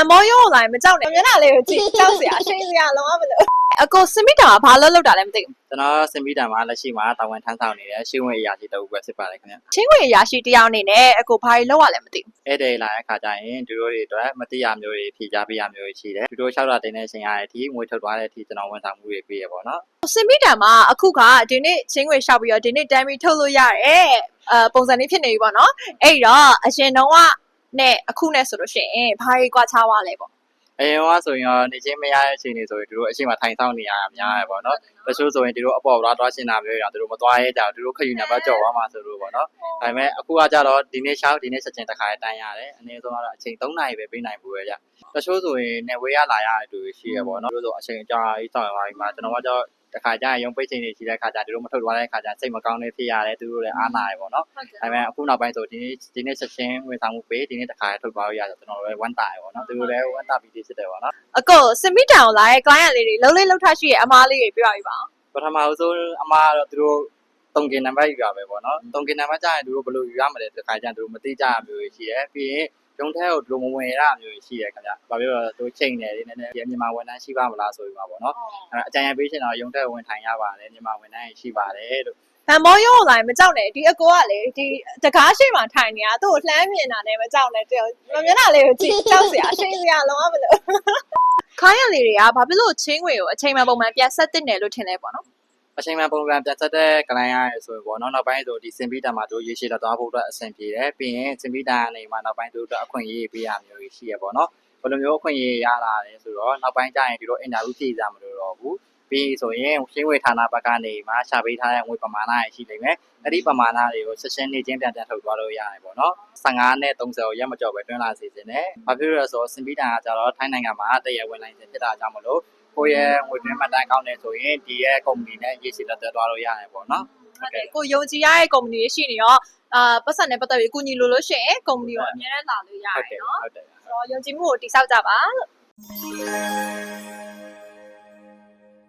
န်မောရုံးလာရင်မကြောက်နဲ့မျက်နှာလေးကိုကြည့်ကြောက်စရာရှိစရာလုံးဝမလို့အကိုစမီတာကဘာလို့လောက်တာလဲမသိဘူးကျွန်တော်စင်ပြီးတံမှာလက်ရှိမှာတာဝန်ထမ်းဆောင်နေတဲ့ရှင်းဝင်အရာရှိတအုပ်ပဲဖြစ်ပါတယ်ခင်ဗျချင်းဝင်အရာရှိတယောက်အနေနဲ့အကိုဘာလို့လောက်ရလဲမသိဘူးအဲ့ဒီလာတဲ့ခါကျရင်သူတို့တွေအတွက်မတိရမျိုးတွေဖြေချပေးရမျိုးတွေရှိတယ်သူတို့၆လတင်တဲ့အချိန်ရတဲ့အထိငွေထုတ်သွားတဲ့အထိကျွန်တော်ဝန်ဆောင်မှုတွေပေးရပါတော့စမီတာမှာအခုကဒီနေ့ချင်းဝင်ရှောက်ပြီးတော့ဒီနေ့တမ်းပြီးထုတ်လို့ရတယ်အဲပုံစံလေးဖြစ်နေပြီပေါ့နော်အဲ့တော့အရင်တော့က နဲ့အခုနဲ့ဆိုလို့ရှိရင်ဘာကြီးကွာခြားသွားလဲပေါ့အရင်ကဆိုရင်တော့နေချင်းမရတဲ့အချိန်တွေဆိုရင်သူတို့အချိန်မှာထိုင်ဆောင်နေရတာများရပေါ့နော်တချို့ဆိုရင်သူတို့အပေါ်လာသွားရှင်းတာမျိုးတွေတော့သူတို့မသွားရဲကြဘူးသူတို့ခယူနံပါတ်ကြော်သွားမှာဆိုလို့ပေါ့နော်ဒါပေမဲ့အခုကကြတော့ဒီနေ့ရှောက်ဒီနေ့ဆက်ချင်းတစ်ခါတန်းရတယ်အနည်းဆုံးကတော့အချိန်3နာရီပဲပေးနိုင်ဘူးပဲကြတချို့ဆိုရင်နေဝေးရလာရတဲ့သူတွေရှိရပေါ့နော်သူတို့ဆိုအချိန်ကြာကြီးဆောင်ရပါပြီမှာကျွန်တော်ကကြော တခါကျရင်ရုံပိတ်ချိန်တွေရှိတဲ့ခါကျသူတို့မထုတ်သွားတဲ့ခါကျစိတ်မကောင်းနေဖြစ်ရတယ်သူတို့လည်းအားနာရပေါ့နော်ဟုတ်ကဲ့ဒါပေမဲ့အခုနောက်ပိုင်းဆိုဒီနေ့ဒီနေ့ဆက်ချင်းဝင်ဆောင်မှုပေးဒီနေ့တစ်ခါထုတ်သွားလို့ရတယ်ကျွန်တော်လည်းဝမ်းတာရပေါ့နော်သူတို့လည်းဝမ်းတာပြီးဖြစ်တယ်ပေါ့နော်အကိုစမီတာကိုလာရဲ့ client လေးတွေလုံးလေးလောက်ထားရှိရဲ့အမားလေးတွေပြောပြပါဦးပထမဆုံးအမားကတော့သူတို့တုံကင်နံပါတ်ယူရပဲပေါ့နော်တုံကင်နံပါတ်ကြာရင်သူတို့ဘယ်လိုယူရမလဲဒီခါကျရင်သူတို့မသိကြရမျိုးရှိတယ်ပြီးရင် ရုံထဲကိုသူတို့မဝင်ရမျိုးရှိတယ်ခင်ဗျဘာဖြစ်လို့လဲသူချိန်တယ်ဒီနည်းနည်းဒီမြန်မာဝန်ထမ်းရှိပါမလားဆိုပြီးပါပေါ့နော်အဲအကြံဉာဏ်ပေးရှင်တော့ရုံထဲဝင်ထိုင်ရပါတယ်မြန်မာဝန်ထမ်းရှိပါတယ်လို့ဗန်မောရုံးလာရင်မကြောက်နဲ့ဒီအကိုကလေဒီတကားရှိမှထိုင်နေတာသူ့ကိုလှမ်းမြင်တာနဲ့မကြောက်နဲ့တယောက်မျက်နှာလေးကိုကြည့်ကြောက်စရာရှိစရာလုံးဝမလို့ခိုင်းရလေးတွေကဘာဖြစ်လို့ချင်းငွေကိုအချိန်မှပုံမှန်ပြန်ဆက်တင်တယ်လို့ထင်လဲပေါ့နော် အချိန်မှပုံစံပြန်ဆက်တဲ့ကလိုင်းရရဆိုရင်ပေါ့နော်နောက်ပိုင်းဆိုဒီစင်ပီတာမှာတို့ရေရှည်တော့သွားဖို့အတွက်အဆင်ပြေတယ်ပြီးရင်စင်ပီတာကနေမှနောက်ပိုင်းတို့အတွက်အခွင့်အရေးပေးရမျိုးရှိရပေါ့နော်ဘယ်လိုမျိုးအခွင့်အရေးရလာလဲဆိုတော့နောက်ပိုင်းကျရင်ဒီလိုအင်တာဗျူးဖြေကြမလို့တော့ဘူးပြီးဆိုရင်ရှင်းဝေဌာနဘက်ကနေမှရှာပေးထားတဲ့ငွေပမာဏရရှိနေမယ်အဲ့ဒီပမာဏတွေကိုဆက်ရှင်းနေချင်းပြန်ပြန်ထုတ်သွားလို့ရတယ်ပေါ့နော်15နဲ့30ရက်မကျော်ပဲတွင်းလာစီစဉ်တယ်ဘာဖြစ်လို့လဲဆိုတော့စင်ပီတာကကြတော့ထိုင်းနိုင်ငံမှာတရားဝင်လိုင်းစင်ဖြစ်တာကြောင့်မလို့ ကိုယ့်ရဲ့ငွေတွင်းမှတ်တမ်းကောင်းနေဆိုရင်ဒီရဲ့ကုမ္ပဏီနဲ့ရေးစီလက်သက်သွားလို့ရတယ်ပေါ့နော်ဟုတ်တယ်ကိုယုံကြည်ရတဲ့ကုမ္ပဏီတွေရှိနေရောအာပတ်စံနဲ့ပတ်သက်ပြီးအကူအညီလိုလို့ရှိရင်ကုမ္ပဏီကိုအများနဲ့လာလို့ရတဟုတ်ယ်တယ်နော်ဟုတ်တယ်ဆိုတော့ယုံကြည်မှုကိုတိစောက်ကြပါလို့